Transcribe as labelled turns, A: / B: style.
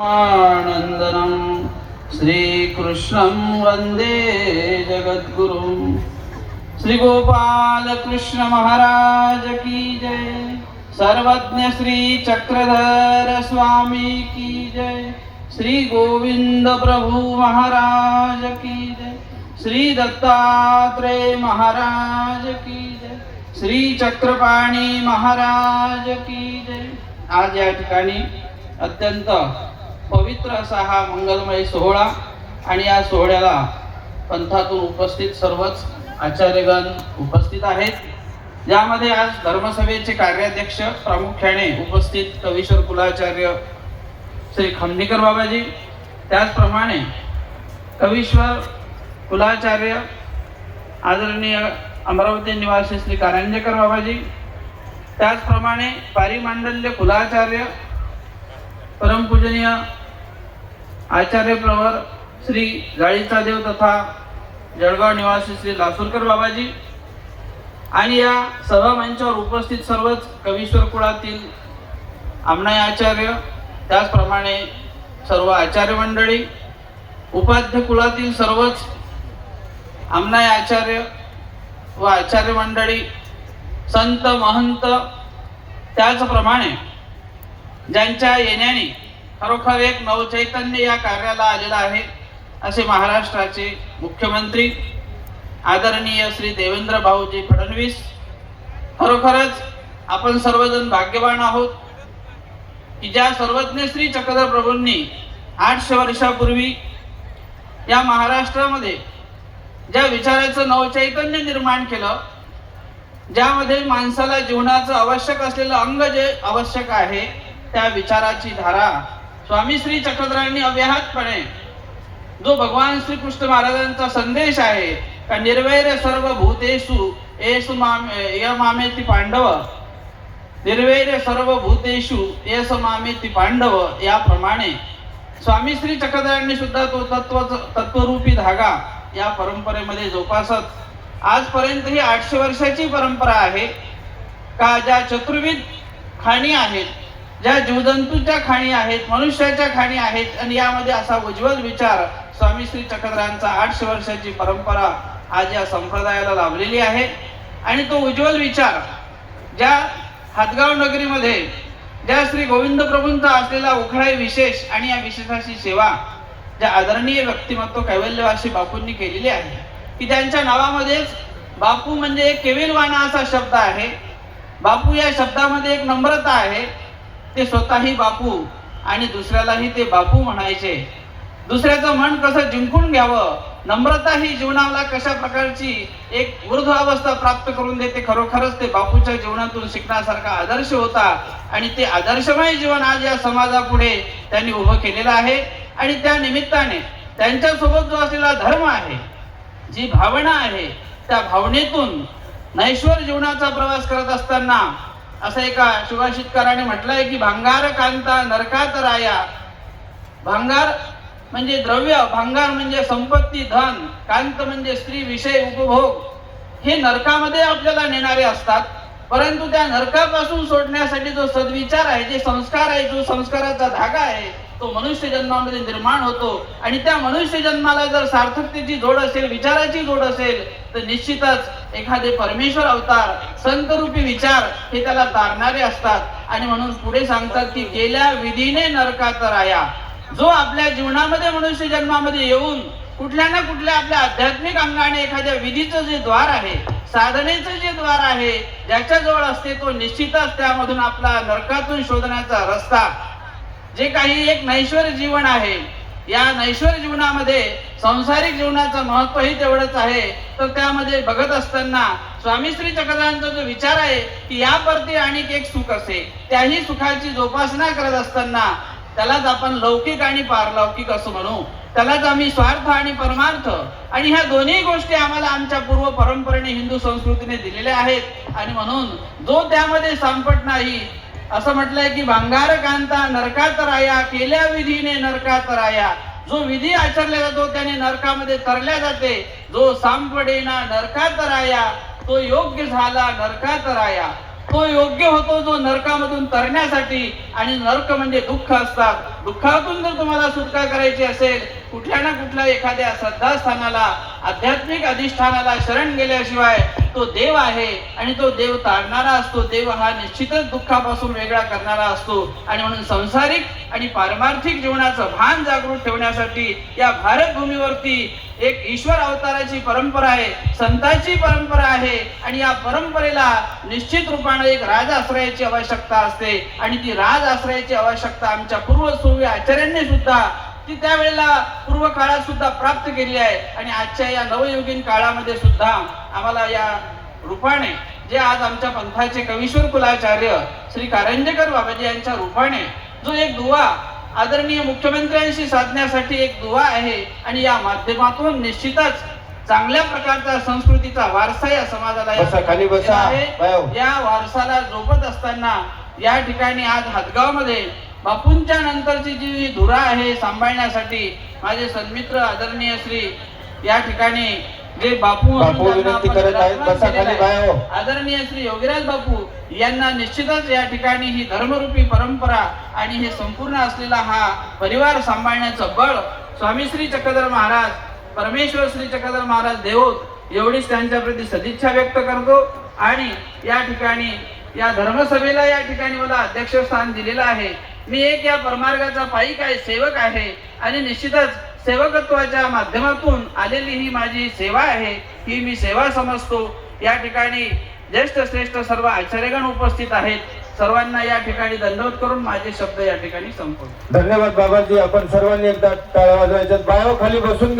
A: आनन्दनं श्रीकृष्णं वन्दे जगद्गुरुं श्रीगोपालकृष्णमहाराज की जय। सर्वज्ञ श्री चक्रधर स्वामी की जय। श्री गोविंद प्रभु महाराज की जय। श्री दत्तात्रेय महाराज की जय। श्री चक्रपाणी महाराज की जय। आज या ठिकाणी अत्यंत पवित्र असा हा मंगलमय सोहळा आणि या सोहळ्याला पंथातून उपस्थित सर्वच आचार्यगण उपस्थित आहेत. यामध्ये आज धर्मसभेचे कार्याध्यक्ष प्रामुख्याने उपस्थित कवीश्वर कुलाचार्य श्री खंडीकर बाबाजी. त्याचप्रमाणे कवीश्वर कुलाचार्य आदरणीय अमरावती निवासी श्री कारंजेकर बाबाजी. त्याचप्रमाणे पारिमांडल्य कुलाचार्य परमपूजनीय आचार्य प्रवर श्री जाळीचा देव तथा जळगाव निवासी श्री लासूरकर बाबाजी आणि या सभा मंचावर उपस्थित सर्वच कवीश्वर कुळातील आमनाय आचार्य त्याचप्रमाणे सर्व आचार्य मंडळी उपाध्य कुळातील सर्वच आमनाय आचार्य व आचार्य मंडळी संत महंत त्याचप्रमाणे ज्यांच्या येण्याने खरोखर एक नवचैतन्य या कार्याला आलेलं आहे असे महाराष्ट्राचे मुख्यमंत्री आदरणीय श्री देवेंद्र भाऊजी फडणवीस. खरोखरच आपण सर्वजण भाग्यवान आहोत की ज्या सर्वज्ञ श्री चक्रधर प्रभूंनी आठशे वर्षापूर्वी या महाराष्ट्रामध्ये ज्या विचाराचं नवचैतन्य निर्माण केलं ज्यामध्ये माणसाला जीवनाचं आवश्यक असलेलं अंग जे आवश्यक आहे त्या विचाराची धारा स्वामी श्री चक्रधरांनी अव्याहतपणे जो भगवान श्रीकृष्ण महाराजांचा संदेश आहे का निर्वैर सर्व भूतेषु येसु मामे य मामेति पांडव निर्वैर सर्व भूतेषु येस मामेति पांडव याप्रमाणे स्वामी श्री चक्रधरांनी सुद्धा तो तत्व तत्वरूपी धागा या परंपरेमध्ये जोपासत. आजपर्यंत ही आठशे वर्षाची परंपरा आहे. का ज्या चतुर्विध खाणी आहेत ज्या जीवजंतूच्या खाणी आहेत मनुष्याच्या खाणी आहेत आणि यामध्ये असा उज्ज्वल विचार स्वामी श्री चक्रधरांचा आठशे वर्षाची परंपरा आज या संप्रदायाला लाभलेली आहे. आणि तो उज्ज्वल विचार ज्या हातगाव नगरीमध्ये ज्या श्री गोविंद प्रभूंचा असलेला उखळाई विशेष आणि या विशेषाची सेवा ज्या आदरणीय व्यक्तिमत्व कैवल्यवासी बापूंनी केलेली आहे की त्यांच्या नावामध्येच बापू म्हणजे एक असा शब्द आहे. बापू या शब्दामध्ये एक नम्रता आहे. ते स्वतःही बापू आणि दुसऱ्यालाही ते बापू म्हणायचे. दुसऱ्याचं मन कसं जिंकून घ्यावं? नम्रता ही जीवनाला कशा प्रकारची एक वृद्ध अवस्था प्राप्त करून देते? खरोखरच ते बापूच्या जीवनातून शिकण्यासारखा आदर्श होता आणि ते आदर्शमय जीवन आज या समाजापुढे त्यांनी उभं केलेलं आहे आणि त्या निमित्ताने त्यांच्यासोबत जो असलेला धर्म आहे जी भावना आहे त्या भावनेतून नैश्वर जीवनाचा प्रवास करत असताना असं एका सुभाषितकाराने म्हटलंय की भांगार कांता नरकात राया. भांगार म्हणजे द्रव्य भांगार म्हणजे संपत्ती धन कांत म्हणजे स्त्री विषय उपभोग. हे नरकामध्ये आपल्याला नेणारे असतात. परंतु त्या नरकापासून सोडण्यासाठी जो सद्विचार आहे जे संस्कार आहे जो संस्काराचा धागा आहे तो मनुष्य जन्मामध्ये निर्माण होतो. आणि त्या मनुष्य जन्माला जर सार्थकतेची जोड असेल विचाराची जोड असेल तर निश्चितच एखादे परमेश्वर अवतार संतरूपी विचार हे त्याला तारणारे असतात. आणि म्हणून पुढे सांगतात की गेल्या विधीने नरकात राया जो आपल्या जीवनामध्ये मनुष्य जन्मामध्ये येऊन कुठल्या ना कुठल्या आपल्या आध्यात्मिक अंगाने एखाद्या विधीचं जे द्वार आहे साधनेचं जे द्वार आहे ज्याच्या जवळ असते तो निश्चितच त्यामधून आपला नरकातून शोधण्याचा रस्ता जे काही एक नैश्वर जीवन आहे या नैश्वर जीवनामध्ये संसारिक जीवनाचं महत्वही तेवढंच आहे. तर त्यामध्ये बघत असताना स्वामी श्री चक्रधारांचा जो विचार आहे की या परती एक सुख असे. त्याही सुखाची जोपासना करत असताना त्यालाच आपण लौकिक आणि पारलौकिक असं म्हणू. त्यालाच आम्ही स्वार्थ आणि परमार्थ आणि ह्या दोन्ही गोष्टी आम्हाला आमच्या पूर्व परंपरेने हिंदू संस्कृतीने दिलेल्या आहेत. आणि म्हणून जो त्यामध्ये सांपट नाही असं म्हटलंय की भांगार कांता नरकात राया केल्या विधीने नरकात राया जो विधी आचरला जातो त्याने नरकामध्ये तरल्या जाते. जो सांपडेना नरकात राया तो योग्य झाला नरकात राया तो योग्य होतो जो नरकामधून तरण्यासाठी. आणि नरक म्हणजे दुःख असतात. दुःखातून जर तुम्हाला सुटका करायची असेल कुठल्या ना कुठल्या एखाद्या श्रद्धास्थानाला आध्यात्मिक अधिष्ठानाला शरण गेल्याशिवाय तो देव आहे आणि तो देव ताडणारा असतो. देव हा निश्चितच दुःखापासून वेगळा करणारा असतो. आणि म्हणून संसारिक आणि पारमार्थिक जीवनाचं भान जागृत ठेवण्यासाठी या भारत भूमीवरती एक ईश्वर अवताराची परंपरा आहे. संतांची परंपरा आहे. आणि या परंपरेला निश्चित रूपाने एक राज आश्रयाची आवश्यकता असते. आणि ती राज आश्रयाची आवश्यकता आमच्या पूर्वसूर्य आचार्यांनी सुद्धा ती त्यावेळेला पूर्व काळात सुद्धा प्राप्त केली आहे. आणि आजच्या या नवयुगीन काळामध्ये सुद्धा आम्हाला या रूपाने जे आज आमच्या पंथाचे कवीश्वर कुलाचार्य श्री कारंजेकर बाबाजी यांच्या रूपाने जो एक दुवा आदरणीय मुख्यमंत्र्यांशी साधण्यासाठी एक दुवा आहे. आणि या माध्यमातून निश्चितच चांगल्या प्रकारचा संस्कृतीचा वारसा या समाजाला या वारसाला जोपत असताना या ठिकाणी आज हातगावमध्ये बापूंच्या नंतरची जी धुरा आहे सांभाळण्यासाठी माझे सन्मित्र आदरणीय श्री या ठिकाणी जे बापू. आदरणीय श्री योगीराज बापू यांना निश्चितच या ठिकाणी ही धर्मरूपी परंपरा आणि हे संपूर्ण असलेला हा परिवार सांभाळण्याचं बळ स्वामी श्री चक्रधर महाराज परमेश्वर श्री चक्रधर महाराज देवोत एवढीच त्यांच्या प्रती सदिच्छा व्यक्त करतो आणि या ठिकाणी या धर्मसभेला या ठिकाणी मला अध्यक्षस्थान दिलेलं आहे. मी एक या परमार्गाचा पायिक आहे सेवक आहे आणि निश्चितच सेवकत्वाच्या माध्यमातून आलेली ही माझी सेवा आहे ही मी सेवा समजतो. या ठिकाणी ज्येष्ठ श्रेष्ठ सर्व आचार्यगण उपस्थित आहेत. सर्वांना या ठिकाणी दंडवत करून माझे शब्द या ठिकाणी संपवतो.
B: धन्यवाद बाबाजी. आपण सर्वांनी एकदा टाळ्या बायो खाली बसून